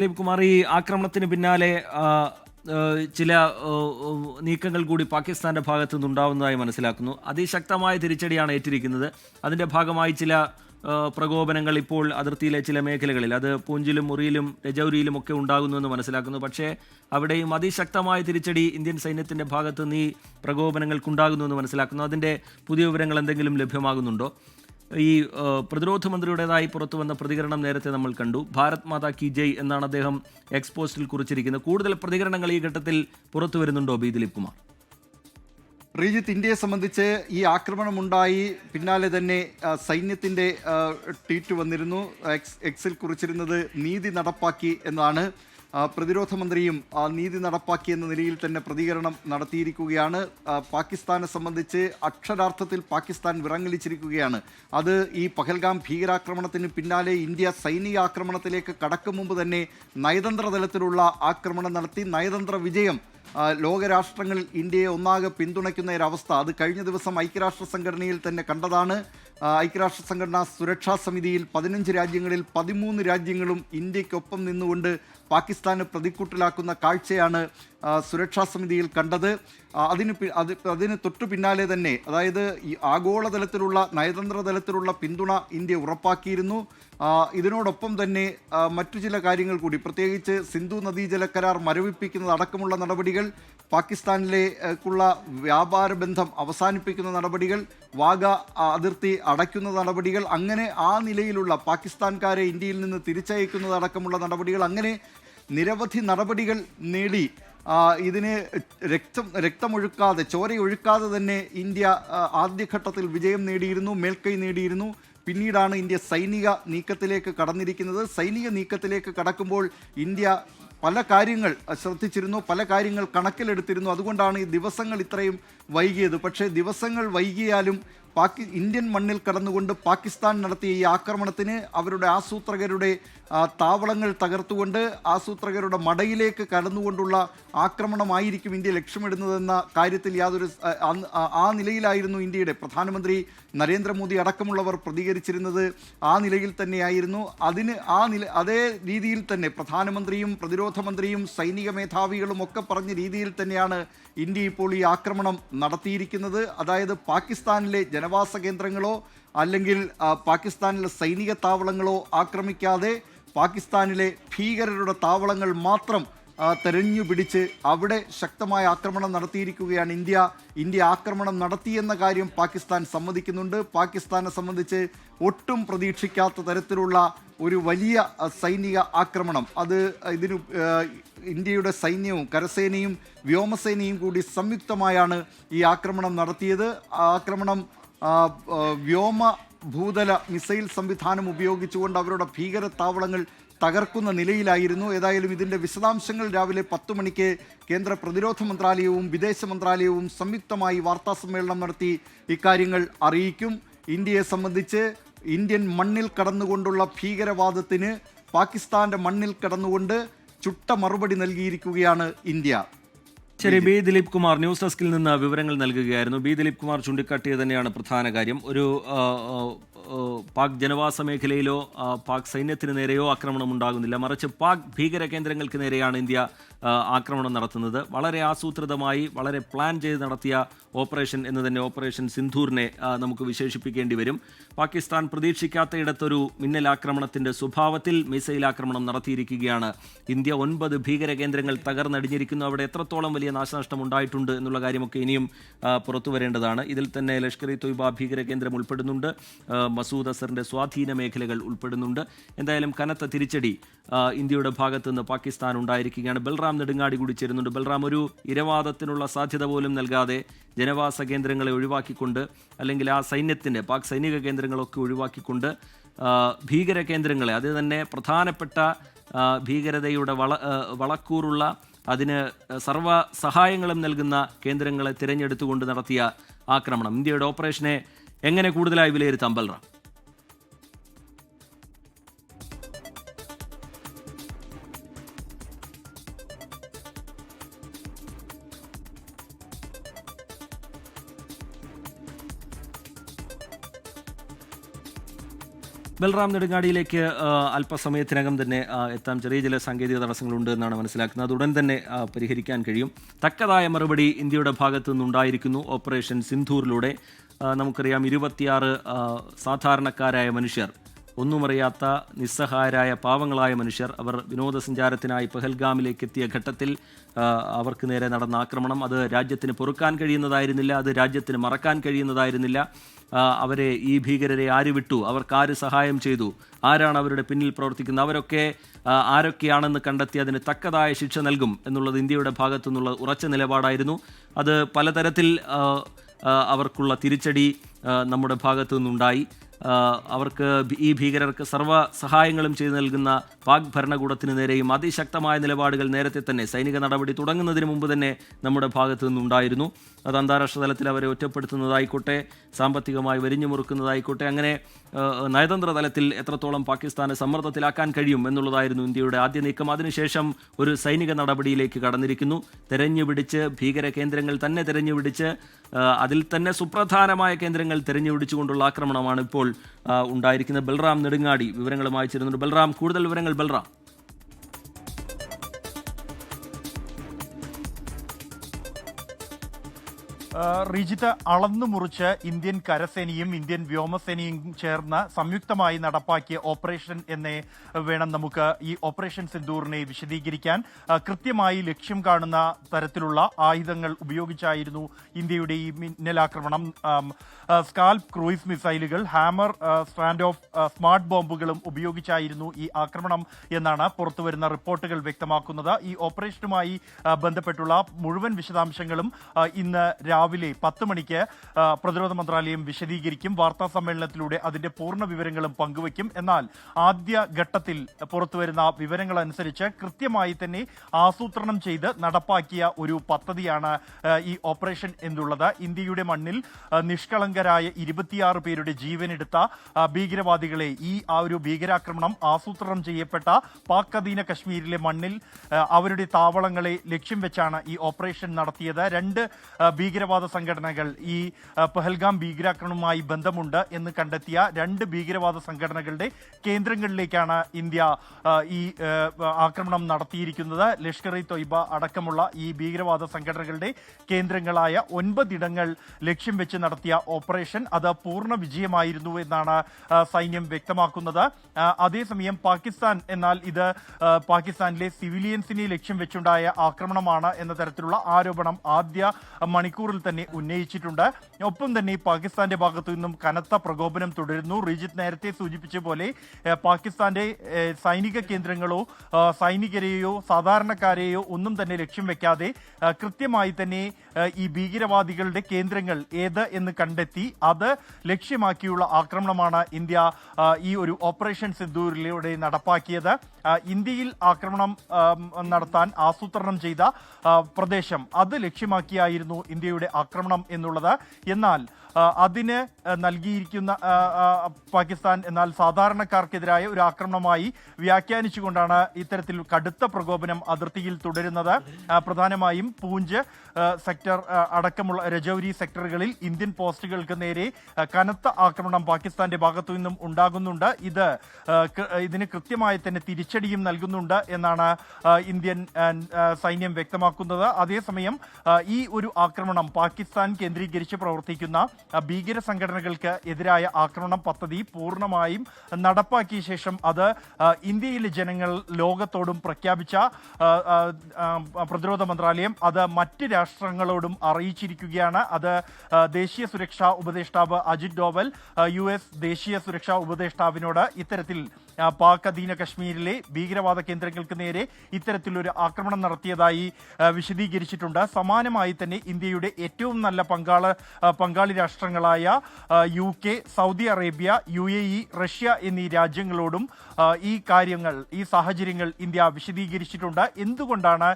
ദിലീപ് കുമാർ ഈ ആക്രമണത്തിന് പിന്നാലെ ചില നീക്കങ്ങൾ കൂടി പാകിസ്ഥാന്റെ ഭാഗത്തു നിന്നുണ്ടാവുന്നതായി മനസ്സിലാക്കുന്നു. അതിശക്തമായ തിരിച്ചടിയാണ് ഏറ്റിരിക്കുന്നത്. അതിന്റെ ഭാഗമായി ചില പ്രകോപനങ്ങൾ ഇപ്പോൾ അതിർത്തിയിലെ ചില മേഖലകളിൽ അത് പൂഞ്ചിലും മുറിയിലും രജൌരിയിലും ഒക്കെ ഉണ്ടാകുന്നു എന്ന് മനസ്സിലാക്കുന്നു. പക്ഷേ അവിടെയും അതിശക്തമായ തിരിച്ചടി ഇന്ത്യൻ സൈന്യത്തിന്റെ ഭാഗത്ത് നിന്ന് ഈ പ്രകോപനങ്ങൾക്കുണ്ടാകുന്നു എന്ന് മനസ്സിലാക്കുന്നു. അതിന്റെ പുതിയ വിവരങ്ങൾ എന്തെങ്കിലും ലഭ്യമാകുന്നുണ്ടോ? ഈ പ്രതിരോധ മന്ത്രിയുടേതായി പുറത്തു വന്ന പ്രതികരണം നേരത്തെ നമ്മൾ കണ്ടു. ഭാരത് മാതാ കി ജയ് എന്നാണ് അദ്ദേഹം എക്സ്പോസ്റ്റിൽ കുറിച്ചിരിക്കുന്നത്. കൂടുതൽ പ്രതികരണങ്ങൾ ഈ ഘട്ടത്തിൽ പുറത്തു വരുന്നുണ്ടോ ബി ദിലീപ് കുമാർ റീജിത്ത് ഇന്ത്യയെ സംബന്ധിച്ച് ഈ ആക്രമണമുണ്ടായി. പിന്നാലെ തന്നെ സൈന്യത്തിന്റെ ട്വീറ്റ് വന്നിരുന്നു. എക്സ് എക്സിൽ കുറിച്ചിരുന്നത് നീതി നടപ്പാക്കി എന്നാണ് പ്രതിരോധ മന്ത്രിയും നീതി നടപ്പാക്കി എന്ന നിലയിൽ തന്നെ പ്രതികരണം നടത്തിയിരിക്കുകയാണ്. പാകിസ്ഥാനെ സംബന്ധിച്ച് അക്ഷരാർത്ഥത്തിൽ പാകിസ്ഥാൻ വിറങ്ങലിച്ചിരിക്കുകയാണ്. അത് ഈ പഹൽഗാം ഭീകരാക്രമണത്തിന് പിന്നാലെ ഇന്ത്യ സൈനിക ആക്രമണത്തിലേക്ക് കടക്കും മുമ്പ് തന്നെ നയതന്ത്ര തലത്തിലുള്ള ആക്രമണം നടത്തി. നയതന്ത്ര വിജയം ലോകരാഷ്ട്രങ്ങളിൽ ഇന്ത്യയെ ഒന്നാകെ പിന്തുണയ്ക്കുന്ന ഒരവസ്ഥ. അത് കഴിഞ്ഞ ദിവസം ഐക്യരാഷ്ട്ര സംഘടനയിൽ തന്നെ കണ്ടതാണ്. ഐക്യരാഷ്ട്ര സംഘടനാ സുരക്ഷാ സമിതിയിൽ പതിനഞ്ച് രാജ്യങ്ങളിൽ പതിമൂന്ന് രാജ്യങ്ങളും ഇന്ത്യക്കൊപ്പം നിന്നുകൊണ്ട് പാകിസ്ഥാനെ പ്രതിക്കൂട്ടിലാക്കുന്ന കാഴ്ചയാണ് സുരക്ഷാ സമിതിയിൽ കണ്ടത്. അതിന് അതിന് തൊട്ടു പിന്നാലെ തന്നെ അതായത് ഈ ആഗോളതലത്തിലുള്ള നയതന്ത്ര തലത്തിലുള്ള പിന്തുണ ഇന്ത്യ ഉറപ്പാക്കിയിരുന്നു. ഇതിനോടൊപ്പം തന്നെ മറ്റു ചില കാര്യങ്ങൾ കൂടി പ്രത്യേകിച്ച് സിന്ധു നദീജല കരാർ മരവിപ്പിക്കുന്നത് അടക്കമുള്ള നടപടികൾ പാകിസ്ഥാനിലേക്കുള്ള വ്യാപാര ബന്ധം അവസാനിപ്പിക്കുന്ന നടപടികൾ വാഗ അതിർത്തി അടയ്ക്കുന്ന നടപടികൾ അങ്ങനെ ആ നിലയിലുള്ള പാകിസ്ഥാൻകാരെ ഇന്ത്യയിൽ നിന്ന് തിരിച്ചയക്കുന്നത് അടക്കമുള്ള നടപടികൾ അങ്ങനെ നിരവധി നടപടികൾ നേടി. ഇതിന് രക്തം രക്തമൊഴുക്കാതെ ചോരയൊഴുക്കാതെ തന്നെ ഇന്ത്യ ആദ്യഘട്ടത്തിൽ വിജയം നേടിയിരുന്നു മേൽക്കൈ നേടിയിരുന്നു. പിന്നീടാണ് ഇന്ത്യ സൈനിക നീക്കത്തിലേക്ക് കടന്നിരിക്കുന്നത്. സൈനിക നീക്കത്തിലേക്ക് കടക്കുമ്പോൾ ഇന്ത്യ പല കാര്യങ്ങൾ ശ്രദ്ധിച്ചിരുന്നു പല കാര്യങ്ങൾ കണക്കിലെടുത്തിരുന്നു. അതുകൊണ്ടാണ് ഈ ദിവസങ്ങൾ ഇത്രയും വൈകിയത്. പക്ഷേ ദിവസങ്ങൾ വൈകിയാലും പാകി ഇന്ത്യൻ മണ്ണിൽ കടന്നുകൊണ്ട് പാകിസ്ഥാൻ നടത്തിയ ഈ ആക്രമണത്തിന് അവരുടെ ആസൂത്രകരുടെ താവളങ്ങൾ തകർത്തുകൊണ്ട് ആസൂത്രകരുടെ മടയിലേക്ക് കടന്നുകൊണ്ടുള്ള ആക്രമണമായിരിക്കും ഇന്ത്യ ലക്ഷ്യമിടുന്നതെന്ന കാര്യത്തിൽ യാതൊരു ആ, നിലയിലായിരുന്നു ഇന്ത്യയുടെ. പ്രധാനമന്ത്രി നരേന്ദ്രമോദി അടക്കമുള്ളവർ പ്രതികരിച്ചിരുന്നത് ആ നിലയിൽ തന്നെയായിരുന്നു. അതിന് ആ നില അതേ രീതിയിൽ തന്നെ പ്രധാനമന്ത്രിയും പ്രതിരോധ മന്ത്രിയും സൈനിക മേധാവികളും ഒക്കെ പറഞ്ഞ രീതിയിൽ തന്നെയാണ് ഇന്ത്യ ഇപ്പോൾ ഈ ആക്രമണം നടത്തിയിരിക്കുന്നത്. അതായത് പാകിസ്ഥാനിലെ ജനവാസ കേന്ദ്രങ്ങളോ അല്ലെങ്കിൽ പാകിസ്ഥാനിലെ സൈനിക താവളങ്ങളോ ആക്രമിക്കാതെ പാകിസ്ഥാനിലെ ഭീകരരുടെ താവളങ്ങൾ മാത്രം തെരഞ്ഞു പിടിച്ച് അവിടെ ശക്തമായ ആക്രമണം നടത്തിയിരിക്കുകയാണ് ഇന്ത്യ. ഇന്ത്യ ആക്രമണം നടത്തിയെന്ന കാര്യം പാകിസ്ഥാൻ സമ്മതിക്കുന്നുണ്ട്. പാകിസ്ഥാനെ സംബന്ധിച്ച് ഒട്ടും പ്രതീക്ഷിക്കാത്ത തരത്തിലുള്ള ഒരു വലിയ സൈനിക ആക്രമണം. അത് ഇതിന് ഇന്ത്യയുടെ സൈന്യവും കരസേനയും വ്യോമസേനയും കൂടി സംയുക്തമായാണ് ഈ ആക്രമണം നടത്തിയത്. ആക്രമണം വ്യോമ ഭൂതല മിസൈൽ സംവിധാനം ഉപയോഗിച്ചുകൊണ്ട് അവരുടെ ഭീകര താവളങ്ങൾ തകർക്കുന്ന നിലയിലായിരുന്നു. ഏതായാലും ഇതിന്റെ വിശദാംശങ്ങൾ രാവിലെ പത്ത് മണിക്ക് കേന്ദ്ര പ്രതിരോധ മന്ത്രാലയവും വിദേശ മന്ത്രാലയവും സംയുക്തമായി വാർത്താ സമ്മേളനം നടത്തി ഇക്കാര്യങ്ങൾ അറിയിക്കും. ഇന്ത്യയെ സംബന്ധിച്ച് ഇന്ത്യൻ മണ്ണിൽ കടന്നുകൊണ്ടുള്ള ഭീകരവാദത്തിന് പാകിസ്ഥാന്റെ മണ്ണിൽ കടന്നുകൊണ്ട് ചുട്ട മറുപടി നൽകിയിരിക്കുകയാണ് ഇന്ത്യ. ശരി ബി ദിലീപ് കുമാർ ന്യൂസ് ഡെസ്കിൽ നിന്ന് വിവരങ്ങൾ നൽകുകയായിരുന്നു. ബി ദിലീപ് കുമാർ ചൂണ്ടിക്കാട്ടിയത് തന്നെയാണ് പ്രധാന കാര്യം. ഒരു പാക് ജനവാസ മേഖലയിലോ പാക് സൈന്യത്തിന് നേരെയോ ആക്രമണം ഉണ്ടാകുന്നില്ല. മറിച്ച് പാക് ഭീകര കേന്ദ്രങ്ങൾക്ക് നേരെയാണ് ഇന്ത്യ ആക്രമണം നടത്തുന്നത്. വളരെ ആസൂത്രിതമായി വളരെ പ്ലാൻ ചെയ്ത് നടത്തിയ ഓപ്പറേഷൻ എന്ന് തന്നെ ഓപ്പറേഷൻ സിന്ധൂറിനെ നമുക്ക് വിശേഷിപ്പിക്കേണ്ടി വരും. പാകിസ്ഥാൻ പ്രതീക്ഷിക്കാത്തയിടത്തൊരു മിന്നൽ ആക്രമണത്തിന്റെ സ്വഭാവത്തിൽ മിസൈൽ ആക്രമണം നടത്തിയിരിക്കുകയാണ്. ഇന്ത്യ ഒൻപത് ഭീകര കേന്ദ്രങ്ങൾ തകർന്നടിഞ്ഞിരിക്കുന്നു. അവിടെ എത്രത്തോളം വലിയ നാശനഷ്ടം ഉണ്ടായിട്ടുണ്ട് എന്നുള്ള കാര്യമൊക്കെ ഇനിയും പുറത്തു വരേണ്ടതാണ് ഇതിൽ തന്നെ ലഷ്കർ ഇ തൊയ്ബ ഭീകര കേന്ദ്രം ഉൾപ്പെടുന്നുണ്ട്. മസൂദ് അസറിന്റെ സ്വാധീന മേഖലകൾ ഉൾപ്പെടുന്നുണ്ട്. എന്തായാലും കനത്ത തിരിച്ചടി ഇന്ത്യയുടെ ഭാഗത്തുനിന്ന് പാകിസ്ഥാൻ ഉണ്ടായിരിക്കുകയാണ്. ബൽറാം നെടുങ്ങാടി കൂടി ചേരുന്നുണ്ട്. ബൽറാം ഒരു ഇരവാദത്തിനുള്ള സാധ്യത പോലും നൽകാതെ ജനവാസ കേന്ദ്രങ്ങളെ ഒഴിവാക്കിക്കൊണ്ട് അല്ലെങ്കിൽ ആ സൈന്യത്തിന്റെ പാക് സൈനിക കേന്ദ്രങ്ങളൊക്കെ ഒഴിവാക്കിക്കൊണ്ട് ഭീകര കേന്ദ്രങ്ങളെ അത് തന്നെ പ്രധാനപ്പെട്ട ഭീകരതയുടെ വള വളക്കൂറുള്ള അതിന് സർവ സഹായങ്ങളും നൽകുന്ന കേന്ദ്രങ്ങളെ തിരഞ്ഞെടുത്തുകൊണ്ട് നടത്തിയ ആക്രമണം. ഇന്ത്യയുടെ ഓപ്പറേഷനെ എങ്ങനെ കൂടുതലായി വിലയിരുത്താം ബൽറാം? ബൽറാം നെടുങ്ങാടിയിലേക്ക് അല്പസമയത്തിനകം തന്നെ എത്താൻ എത്താം ചെറിയ ചില സാങ്കേതിക തടസ്സങ്ങളുണ്ട് എന്നാണ് മനസ്സിലാക്കുന്നത്. ഉടൻ തന്നെ പരിഹരിക്കാൻ കഴിയും. തക്കതായ മറുപടി ഇന്ത്യയുടെ ഭാഗത്തു നിന്നുണ്ടായിരിക്കുന്നു. ഓപ്പറേഷൻ സിന്ധൂറിലൂടെ. നമുക്കറിയാം ഇരുപത്തിയാറ് സാധാരണക്കാരായ മനുഷ്യർ ഒന്നുമറിയാത്ത നിസ്സഹായരായ പാവങ്ങളായ മനുഷ്യർ അവർ വിനോദസഞ്ചാരത്തിനായി പെഹൽഗാമിലേക്ക് എത്തിയ ഘട്ടത്തിൽ അവർക്ക് നേരെ നടന്ന ആക്രമണം അത് രാജ്യത്തിന് പൊറുക്കാൻ കഴിയുന്നതായിരുന്നില്ല അത് രാജ്യത്തിന് മറക്കാൻ കഴിയുന്നതായിരുന്നില്ല. അവരെ ഈ ഭീകരരെ ആര് വിട്ടു അവർക്ക് ആര് സഹായം ചെയ്തു? ആരാണ് അവരുടെ പിന്നിൽ പ്രവർത്തിക്കുന്നത്? അവരൊക്കെ ആരൊക്കെയാണെന്ന് കണ്ടെത്തി അതിന് തക്കതായ ശിക്ഷ നൽകും എന്നുള്ളത് ഇന്ത്യയുടെ ഭാഗത്തു നിന്നുള്ള ഉറച്ച നിലപാടായിരുന്നു. അത് പലതരത്തിൽ അവർക്കുള്ള തിരിച്ചടി നമ്മുടെ ഭാഗത്തു നിന്നുണ്ടായി അവർക്ക് ഈ ഭീകരർക്ക് സർവ സഹായങ്ങളും ചെയ്തു നൽകുന്ന പാക് ഭരണകൂടത്തിന് നേരെയും അതിശക്തമായ നിലപാടുകൾ നേരത്തെ തന്നെ സൈനിക നടപടി തുടങ്ങുന്നതിന് മുമ്പ് തന്നെ നമ്മുടെ ഭാഗത്തു നിന്നുണ്ടായിരുന്നു. അത് അന്താരാഷ്ട്ര തലത്തിൽ അവരെ ഒറ്റപ്പെടുത്തുന്നതായിക്കോട്ടെ സാമ്പത്തികമായി വരിഞ്ഞു മുറുക്കുന്നതായിക്കോട്ടെ അങ്ങനെ നയതന്ത്ര തലത്തിൽ എത്രത്തോളം പാകിസ്ഥാനെ സമ്മർദ്ദത്തിലാക്കാൻ കഴിയും എന്നുള്ളതായിരുന്നു ഇന്ത്യയുടെ ആദ്യ നീക്കം. അതിനുശേഷം ഒരു സൈനിക നടപടിയിലേക്ക് കടന്നിരിക്കുന്നു. തെരഞ്ഞു പിടിച്ച് ഭീകര കേന്ദ്രങ്ങൾ തന്നെ തെരഞ്ഞു പിടിച്ച് അതിൽ തന്നെ സുപ്രധാനമായ കേന്ദ്രങ്ങൾ തെരഞ്ഞു പിടിച്ചുകൊണ്ടുള്ള ആക്രമണമാണ് ഇപ്പോൾ ആ, ഉണ്ടായിരിക്കുന്നത് ബൽറാം നെടുങ്ങാടി വിവരങ്ങളുമായി ചേരുന്നുണ്ട്. ബൽറാം കൂടുതൽ വിവരങ്ങൾ ബൽറാം. റിജിത്ത് അളന്നു മുറിച്ച് ഇന്ത്യൻ കരസേനയും ഇന്ത്യൻ വ്യോമസേനയും ചേർന്ന് സംയുക്തമായി നടപ്പാക്കിയ ഓപ്പറേഷൻ എന്നേ വേണം നമുക്ക് ഈ ഓപ്പറേഷൻ സിന്ദൂറിനെ വിശദീകരിക്കാൻ. കൃത്യമായി ലക്ഷ്യം കാണുന്ന തരത്തിലുള്ള ആയുധങ്ങൾ ഉപയോഗിച്ചായിരുന്നു ഇന്ത്യയുടെ ഈ മിന്നലാക്രമണം. സ്കാൽപ് ക്രൂയിസ് മിസൈലുകൾ ഹാമർ സ്റ്റാൻഡ് ഓഫ് സ്മാർട്ട് ബോംബുകളും ഉപയോഗിച്ചായിരുന്നു ഈ ആക്രമണം എന്നാണ് പുറത്തുവരുന്ന റിപ്പോർട്ടുകൾ വ്യക്തമാക്കുന്നത്. ഈ ഓപ്പറേഷനുമായി ബന്ധപ്പെട്ടുള്ള മുഴുവൻ വിശദാംശങ്ങളും ഇന്ന് രാവിലെ പത്ത് മണിക്ക് പ്രതിരോധ മന്ത്രാലയം വിശദീകരിക്കും. വാർത്താ സമ്മേളനത്തിലൂടെ അതിന്റെ പൂർണ വിവരങ്ങളും പങ്കുവയ്ക്കും. എന്നാൽ ആദ്യ ഘട്ടത്തിൽ പുറത്തുവരുന്ന വിവരങ്ങൾ അനുസരിച്ച് കൃത്യമായി തന്നെ ആസൂത്രണം ചെയ്ത് നടപ്പാക്കിയ ഒരു പദ്ധതിയാണ് ഈ ഓപ്പറേഷൻ എന്നുള്ളത് ഇന്ത്യയുടെ മണ്ണിൽ നിഷ്കളങ്കരായ ഇരുപത്തിയാറ് പേരുടെ ജീവനെടുത്ത ഭീകരവാദികളെ ഈ ആ ഒരു ഭീകരാക്രമണം ആസൂത്രണം ചെയ്യപ്പെട്ട പാക് അധീന കശ്മീരിലെ മണ്ണിൽ അവരുടെ താവളങ്ങളെ ലക്ഷ്യം വെച്ചാണ് ഈ ഓപ്പറേഷൻ നടത്തിയത്. രണ്ട് ആ, ഭീകരവാദ സംഘടനകൾ ഈ പെഹൽഗാം ഭീകരാക്രമണവുമായി ബന്ധമുണ്ട് എന്ന് കണ്ടെത്തിയ രണ്ട് ഭീകരവാദ സംഘടനകളുടെ കേന്ദ്രങ്ങളിലേക്കാണ് ഇന്ത്യ ഈ ആക്രമണം നടത്തിയിരിക്കുന്നത്. ലഷ്കർ ഇ തൊയ്ബ അടക്കമുള്ള ഈ ഭീകരവാദ സംഘടനകളുടെ കേന്ദ്രങ്ങളായ ഒൻപതിടങ്ങൾ ലക്ഷ്യം വെച്ച് നടത്തിയ ഓപ്പറേഷൻ അത് പൂർണ വിജയമായിരുന്നു എന്നാണ് സൈന്യം വ്യക്തമാക്കുന്നത്. അതേസമയം പാകിസ്ഥാൻ എന്നാൽ ഇത് പാകിസ്ഥാനിലെ സിവിലിയൻസിനെ ലക്ഷ്യം വെച്ചുണ്ടായ ആക്രമണമാണ് എന്ന തരത്തിലുള്ള ആരോപണം ആദ്യ മണിക്കൂറിൽ തന്നെ ഉന്നയിച്ചിട്ടുണ്ട്. ഒപ്പം തന്നെ പാകിസ്ഥാന്റെ ഭാഗത്തു നിന്നും കനത്ത പ്രകോപനം തുടരുന്നു. റിജിത്ത് നേരത്തെ സൂചിപ്പിച്ച പോലെ പാകിസ്ഥാന്റെ സൈനിക കേന്ദ്രങ്ങളോ സൈനികരെയോ സാധാരണക്കാരെയോ ഒന്നും തന്നെ ലക്ഷ്യം വെക്കാതെ കൃത്യമായി തന്നെ ഈ ഭീകരവാദികളുടെ കേന്ദ്രങ്ങൾ ഏത് എന്ന് കണ്ടെത്തി അത് ലക്ഷ്യമാക്കിയുള്ള ആക്രമണമാണ് ഇന്ത്യ ഈ ഒരു ഓപ്പറേഷൻ സിന്ദൂരിലൂടെ നടപ്പാക്കിയത്. ഇന്ത്യയിൽ ആക്രമണം നടത്താൻ ആസൂത്രണം ചെയ്ത പ്രദേശം അത് ലക്ഷ്യമാക്കിയായിരുന്നു ഇന്ത്യയുടെ ആക്രമണം എന്നുള്ളത്. എന്നാൽ അതിന് നൽകിയിരിക്കുന്ന പാകിസ്ഥാൻ എന്നാൽ സാധാരണക്കാർക്കെതിരായ ഒരു ആക്രമണമായി വ്യാഖ്യാനിച്ചുകൊണ്ടാണ് ഇത്തരത്തിൽ കടുത്ത പ്രകോപനം അതിർത്തിയിൽ തുടരുന്നത്. പ്രധാനമായും പൂഞ്ച് സെക്ടർ അടക്കമുള്ള രജൌരി സെക്ടറുകളിൽ ഇന്ത്യൻ പോസ്റ്റുകൾക്ക് നേരെ കനത്ത ആക്രമണം പാകിസ്ഥാന്റെ ഭാഗത്തു നിന്നും ഉണ്ടാകുന്നുണ്ട്. ഇത് ഇതിന് കൃത്യമായി തന്നെ തിരിച്ചടിയും നൽകുന്നുണ്ട് എന്നാണ് ഇന്ത്യൻ സൈന്യം വ്യക്തമാക്കുന്നത്. അതേസമയം ഈ ഒരു ആക്രമണം പാകിസ്ഥാൻ കേന്ദ്രീകരിച്ച് പ്രവർത്തിക്കുന്ന ഭീകര സംഘടനകൾക്ക് എതിരായ ആക്രമണം പദ്ധതി പൂർണമായും നടപ്പാക്കിയ ശേഷം അത് ഇന്ത്യയിലെ ജനങ്ങൾ ലോകത്തോടും പ്രഖ്യാപിച്ച പ്രതിരോധ മന്ത്രാലയം അത് മറ്റ് രാഷ്ട്രങ്ങളോടും അറിയിച്ചിരിക്കുകയാണ്. അത് ദേശീയ സുരക്ഷാ ഉപദേഷ്ടാവ് അജിത് ഡോവൽ യു എസ് ദേശീയ സുരക്ഷാ ഉപദേഷ്ടാവിനോട് ഇത്തരത്തിൽ പാക് അധീന കശ്മീരിലെ ഭീകരവാദ കേന്ദ്രങ്ങൾക്ക് നേരെ ഇത്തരത്തിലൊരു ആക്രമണം നടത്തിയതായി വിശദീകരിച്ചിട്ടുണ്ട്. സമാനമായി തന്നെ ഇന്ത്യയുടെ ഏറ്റവും നല്ല പങ്കാള പങ്കാളി പങ്കാളി രാഷ്ട്രങ്ങളായ U K Saudi Arabia U A E Russia എന്നീ രാജ്യങ്ങളോടും ഈ കാര്യങ്ങൾ ഈ സാഹചര്യങ്ങൾ ഇന്ത്യ വിശദീകരിച്ചിട്ടുണ്ട്. എന്തുകൊണ്ടാണ്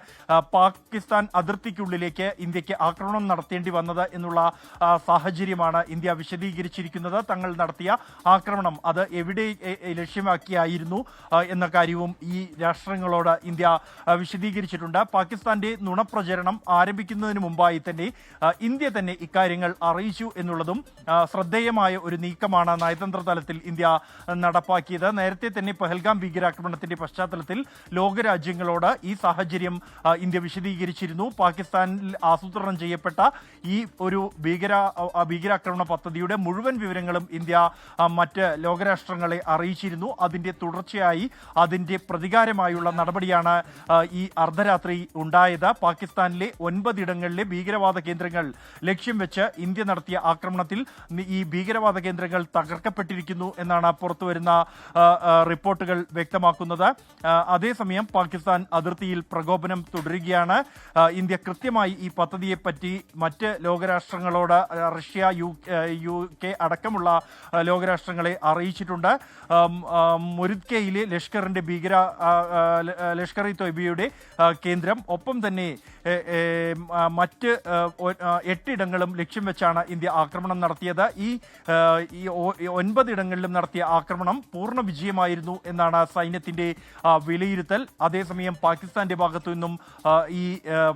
പാകിസ്ഥാൻ അതിർത്തിക്കുള്ളിലേക്ക് ഇന്ത്യയ്ക്ക് ആക്രമണം നടത്തേണ്ടി വന്നത് എന്നുള്ള സാഹചര്യമാണ് ഇന്ത്യ വിശദീകരിച്ചിരിക്കുന്നത്. തങ്ങൾ നടത്തിയ ആക്രമണം അത് എവിടെ ലക്ഷ്യമാക്കിയായിരുന്നു എന്ന കാര്യവും ഈ രാഷ്ട്രങ്ങളോട് ഇന്ത്യ വിശദീകരിച്ചിട്ടുണ്ട്. പാകിസ്ഥാന്റെ നുണപ്രചരണം ആരംഭിക്കുന്നതിന് മുമ്പായി തന്നെ ഇന്ത്യ തന്നെ ഇക്കാര്യങ്ങൾ അറിയിച്ചു എന്നുള്ളതും ശ്രദ്ധേയമായ ഒരു നീക്കമാണ് നയതന്ത്ര തലത്തിൽ ഇന്ത്യ നടപ്പാക്കിയത്. നേരത്തെ തന്നെ പെഹൽഗാം ഭീകരാക്രമണത്തിന്റെ പശ്ചാത്തലത്തിൽ ലോകരാജ്യങ്ങളോട് ഈ സാഹചര്യം ഇന്ത്യ വിശദീകരിച്ചിരുന്നു. പാകിസ്ഥാനിൽ ആസൂത്രണം ചെയ്യപ്പെട്ട ഈ ഒരു ഭീകര ഭീകരാക്രമണ പദ്ധതിയുടെ മുഴുവൻ വിവരങ്ങളും ഇന്ത്യ മറ്റ് ലോകരാഷ്ട്രങ്ങളെ അറിയിച്ചിരുന്നു. അതിന്റെ തുടർച്ചയായി അതിന്റെ പ്രതികാരമായുള്ള നടപടിയാണ് ഈ അർദ്ധരാത്രി ഉണ്ടായത്. പാകിസ്ഥാനിലെ ഒൻപതിടങ്ങളിലെ ഭീകരവാദ കേന്ദ്രങ്ങൾ ലക്ഷ്യം വെച്ച് ഇന്ത്യ നടത്തിയ ആക്രമണത്തിൽ ഈ ഭീകരവാദ കേന്ദ്രങ്ങൾ തകർക്കപ്പെട്ടിരിക്കുന്നു എന്നാണ് പുറത്തുവരുന്ന റിപ്പോർട്ടുകൾ വ്യക്തമാക്കുന്നത്. അതേസമയം പാകിസ്ഥാൻ അതിർത്തിയിൽ പ്രകോപനം തുടരുകയാണ്. ഇന്ത്യ കൃത്യമായി ഈ പദ്ധതിയെപ്പറ്റി മറ്റ് ലോകരാഷ്ട്രങ്ങളോട് റഷ്യ യു യു കെ അടക്കമുള്ള ലോകരാഷ്ട്രങ്ങളെ അറിയിച്ചിട്ടുണ്ട്. ആ, ലഷ്കറിന്റെ ഭീകര ലഷ്കർ ഇ തൊയ്ബിയുടെ കേന്ദ്രം. ഒപ്പം തന്നെ മറ്റ് എട്ടിടങ്ങളും ലക്ഷ്യം വെച്ചാണ് ഇന്ത്യ ആക്രമണം നടത്തിയത്. ഈ ഈ ഒൻപതിടങ്ങളിലും നടത്തിയ ആക്രമണം പൂർണ വിജയമായിരുന്നു എന്നാണ് സൈന്യത്തിന്റെ വിലയിരുത്തൽ. അതേസമയം പാകിസ്ഥാന്റെ ഭാഗത്തു നിന്നും ഈ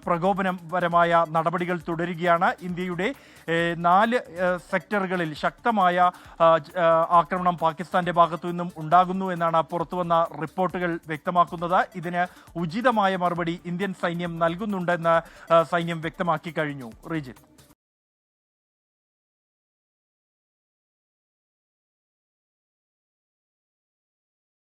പ്രകോപനപരമായ നടപടികൾ തുടരുകയാണ്. ഇന്ത്യയുടെ നാല് സെക്ടറുകളിൽ ശക്തമായ ആക്രമണം പാകിസ്ഥാന്റെ ഭാഗത്തു നിന്നും ഉണ്ടാകുന്നു എന്നാണ് പുറത്തുവന്ന റിപ്പോർട്ടുകൾ വ്യക്തമാക്കുന്നത്. ഇതിന് ഉചിതമായ മറുപടി ഇന്ത്യൻ സൈന്യം നൽകുന്നുണ്ടെന്ന് സൈന്യം വ്യക്തമാക്കി കഴിഞ്ഞു. റീജിത്ത്.